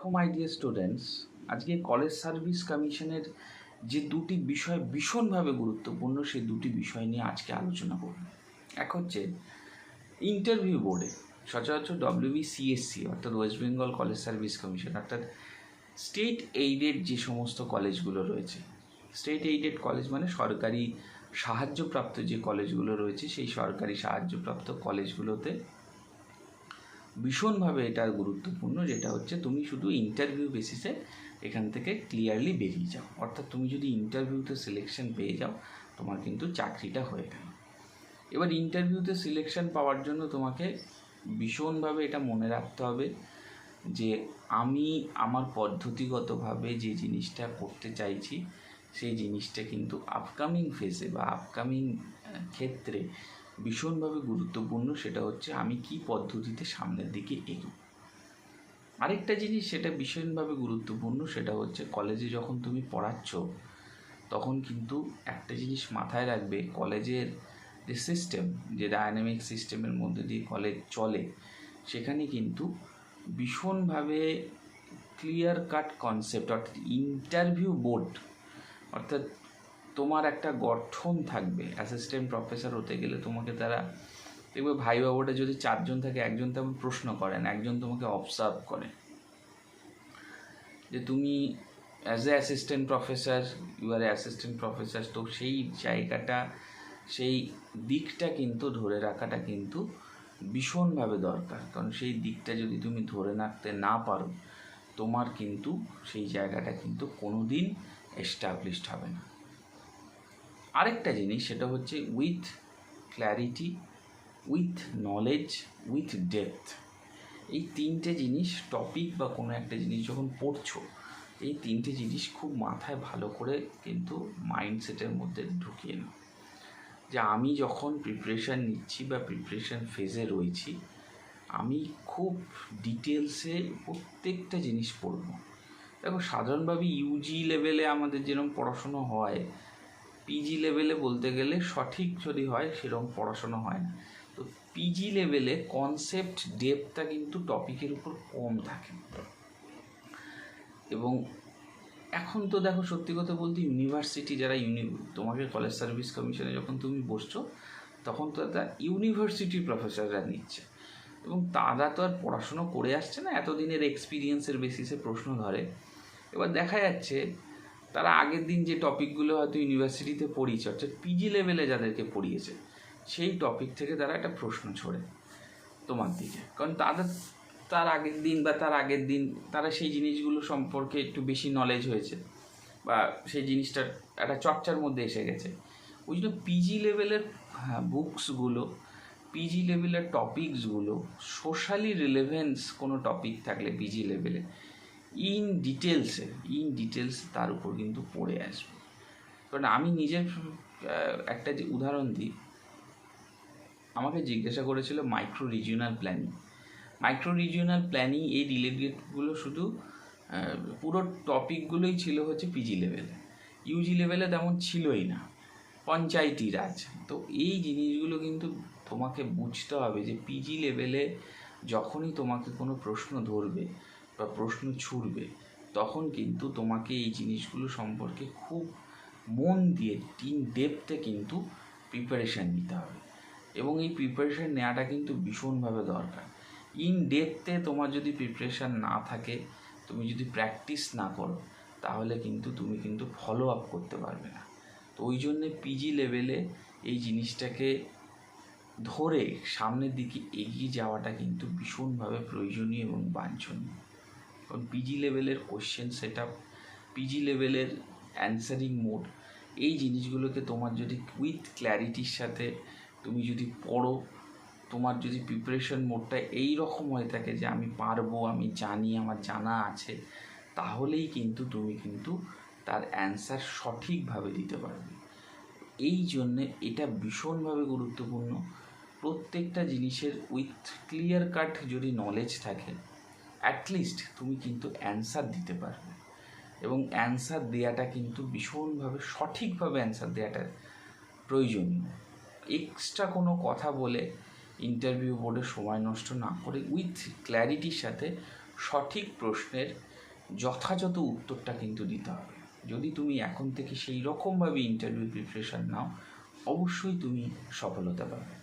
দেখো my dear students আজকে college service কমিশনের যে দুটি বিষয় ভীষণভাবে গুরুত্বপূর্ণ, সেই দুটি বিষয় নিয়ে আজকে আলোচনা করব। এক হচ্ছে ইন্টারভিউ বোর্ডে সচরাচর ডব্লিউবি সিএসসি অর্থাৎ West Bengal college service commission অর্থাৎ স্টেট এইডেড যে সমস্ত কলেজগুলো রয়েছে। স্টেট এইডেড কলেজ মানে সরকারি সাহায্যপ্রাপ্ত যে কলেজগুলো রয়েছে, সেই সরকারি সাহায্যপ্রাপ্ত কলেজগুলোতে ভীষণভাবে এটা গুরুত্বপূর্ণ, যেটা হচ্ছে তুমি শুধু ইন্টারভিউ বেসিসে এখান থেকে ক্লিয়ারলি বেরিয়ে যাও। অর্থাৎ তুমি যদি ইন্টারভিউতে সিলেকশন পেয়ে যাও, তোমার কিন্তু চাকরিটা হয়ে গেল। এবার ইন্টারভিউতে সিলেকশন পাওয়ার জন্য তোমাকে ভীষণভাবে এটা মনে রাখতে হবে যে আমি আমার পদ্ধতিগতভাবে যে জিনিসটা করতে চাইছি, সেই জিনিসটা কিন্তু আপকামিং ফেজে বা আপকামিং ক্ষেত্রে ভীষণভাবে গুরুত্বপূর্ণ, সেটা হচ্ছে আমি কি পদ্ধতিতে সামনের দিকে এগো। আরেকটা জিনিস সেটা ভীষণভাবে গুরুত্বপূর্ণ, সেটা হচ্ছে কলেজে যখন তুমি পড়াচ্ছ, তখন কিন্তু একটা জিনিস মাথায় রাখবে, কলেজের যে সিস্টেম যে ডায়নামিক সিস্টেমের মধ্যে দিয়ে কলেজ চলে, সেখানে কিন্তু ভীষণভাবে ক্লিয়ার কাট কনসেপ্ট অর্থাৎ ইন্টারভিউ বোর্ড অর্থাৎ তোমার একটা গঠন থাকবে অ্যাসিস্ট্যান্ট প্রফেসর হতে গেলে তোমাকে তারা, দেখবে ভাই বাবুটা যদি চারজন থাকে, একজন তেমন প্রশ্ন করেন একজন তোমাকে অবজার্ভ করে। যে তুমি as a assistant professor you are assistant professor তো সেই জায়গাটা, সেই দিকটা কিন্তু ধরে রাখাটা কিন্তু ভীষণভাবে দরকার। কারণ সেই দিকটা যদি তুমি ধরে রাখতে না পারো, তোমার কিন্তু সেই জায়গাটা কিন্তু কোনো দিন এস্টাবলিশড হবে না। আরেকটা জিনিস, সেটা হচ্ছে with clarity with knowledge with depth এই তিনটে জিনিস টপিক বা কোনো একটা জিনিস যখন পড়ছো, এই তিনটে জিনিস খুব মাথায় ভালো করে কিন্তু মাইন্ডসেটের মধ্যে ঢুকিয়ে নাও। যে আমি যখন প্রিপারেশান নিচ্ছি বা প্রিপারেশান ফেজে রয়েছি, আমি খুব ডিটেলসে প্রত্যেকটা জিনিস পড়ব। দেখো, সাধারণভাবে ইউজি লেভেলে আমাদের যেরকম পড়াশুনো হয় পিজি লেভেলে বলতে গেলে সঠিক যদি হয়, সেরকম পড়াশোনা হয় না। তো পিজি লেভেলে কনসেপ্ট ডেপটা কিন্তু টপিকের উপর কম থাকে। এবং এখন তো দেখো সত্যি কথা বলতে ইউনিভার্সিটি যারা ইউনি তোমাকে কলেজ সার্ভিস কমিশনে যখন তুমি বসছো, তখন তো একটা ইউনিভার্সিটির প্রফেসররা নিচ্ছে। এবং তারা তো আর পড়াশুনো করে আসছে না, এতদিনের এক্সপিরিয়েন্সের বেসিসে প্রশ্ন ধরে। এবার দেখা যাচ্ছে তারা আগের দিন যে টপিকগুলো হয়তো ইউনিভার্সিটিতে পড়িয়েছে, অর্থাৎ পিজি লেভেলে যাদেরকে পড়িয়েছে, সেই টপিক থেকে তারা একটা প্রশ্ন ছড়ে তোমার দিকে। কারণ তাদের, তার আগের দিন বা তার আগের দিন তারা সেই জিনিসগুলো সম্পর্কে একটু বেশি নলেজ হয়েছে বা সেই জিনিসটার একটা চর্চার মধ্যে এসে গেছে। ওই জন্য পিজি লেভেলের বুকসগুলো পিজি লেভেলের টপিকসগুলো সোশ্যালি রিলেভেন্স কোনো টপিক থাকলে পিজি লেভেলে ইন ডিটেলসে ইন ডিটেলস তার উপর কিন্তু পড়ে আসবে। কারণ আমি নিজের একটা যে উদাহরণ দিই, আমাকে জিজ্ঞাসা করেছিল micro regional planning micro regional planning এই রিলেটেডগুলো শুধু পুরো টপিকগুলোই ছিল হচ্ছে পিজি লেভেলে ইউজি লেভেলে তেমন ছিলই না, পঞ্চায়েতি রাজ। তো এই জিনিসগুলো কিন্তু তোমাকে বুঝতে হবে যে পিজি লেভেলে যখনই তোমাকে কোনো প্রশ্ন ধরবে বা প্রশ্ন ছুড়বে, তখন কিন্তু তোমাকে এই জিনিসগুলো সম্পর্কে খুব মন দিয়ে টিন ডেপতে কিন্তু প্রিপারেশান নিতে হবে। এবং এই প্রিপারেশান নেওয়াটা কিন্তু ভীষণভাবে দরকার। ইন ডেপতে তোমার যদি প্রিপারেশান না থাকে, তুমি যদি প্র্যাকটিস না করো, তাহলে কিন্তু তুমি কিন্তু ফলো আপ করতে পারবে না। তো ওই জন্যে পিজি লেভেলে এই জিনিসটাকে ধরে সামনের দিকে এগিয়ে যাওয়াটা কিন্তু ভীষণভাবে প্রয়োজনীয় এবং বাঞ্ছনীয়। কারণ পিজি লেভেলের কোশ্চেন সেট আপ পিজি লেভেলের অ্যান্সারিং মোড এই জিনিসগুলোকে তোমার যদি উইথ ক্ল্যারিটির সাথে তুমি যদি পড়ো, তোমার যদি প্রিপারেশন মোডটা এই রকম হয়ে থাকে যে আমি পারব, আমি জানি, আমার জানা আছে, তাহলেই কিন্তু তুমি কিন্তু তার অ্যান্সার সঠিকভাবে দিতে পারবে। এই জন্যে এটা ভীষণভাবে গুরুত্বপূর্ণ। প্রত্যেকটা জিনিসের উইথ ক্লিয়ার কাট যদি নলেজ থাকে অ্যাটলিস্ট তুমি কিন্তু অ্যান্সার দিতে পারবে। এবং অ্যান্সার দেওয়াটা কিন্তু ভীষণভাবে, সঠিকভাবে অ্যান্সার দেওয়াটা প্রয়োজনীয় এক্সট্রা কোনো কথা বলে ইন্টারভিউ বোর্ডে সময় নষ্ট না করে উইথ ক্ল্যারিটির সাথে সঠিক প্রশ্নের যথাযথ উত্তরটা কিন্তু দিতে হবে। যদি তুমি এখন থেকে সেই রকমভাবে ইন্টারভিউ প্রিপারেশান নাও, অবশ্যই তুমি সফলতা পাবে।